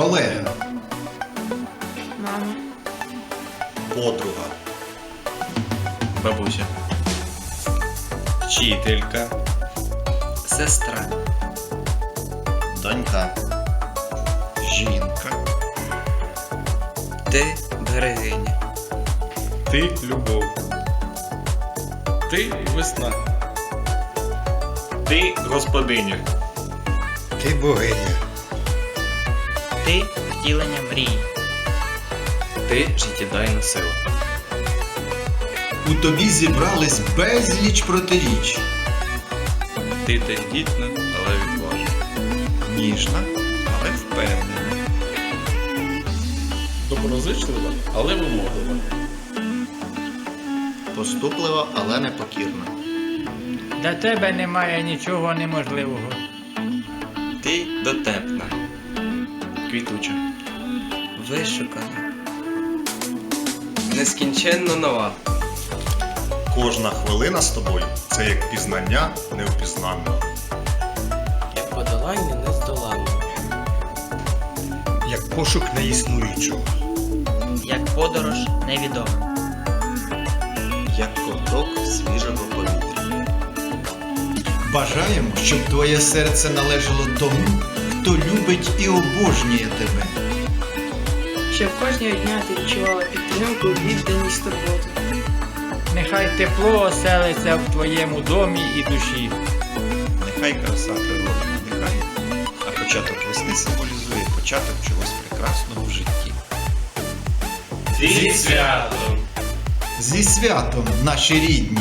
Колега. Мама. Подруга. Бабуся. Вчителька. Сестра. Донька. Жінка. Ти берегиня. Ти любов. Ти весна. Ти господиня. Ти богиня. Ти втілення мрії. Ти життєдайна сила. У тобі зібрались безліч протиріч. Ти тендітна, але відважна. Ніжна, але впевнена. Доброзичлива, але вимоглива. Поступлива, але непокірна. Для тебе немає нічого неможливого. Ти дотепна. Квітуча. Вишукана. Нескінченно нова. Кожна хвилина з тобою це як пізнання невпізнанного. як подолання нездоланного. Як пошук неіснуючого. Як подорож невідома. Як ковток свіжого повітря. Бажаємо, щоб твоє серце належало тому, хто любить і обожнює тебе. Щоб кожного дня ти відчувала підтримку, відданість турботу. Нехай тепло оселиться в твоєму домі і душі. Нехай краса природи надихає, а початок весни символізує початок чогось прекрасного в житті. Зі святом! Зі святом, наші рідні!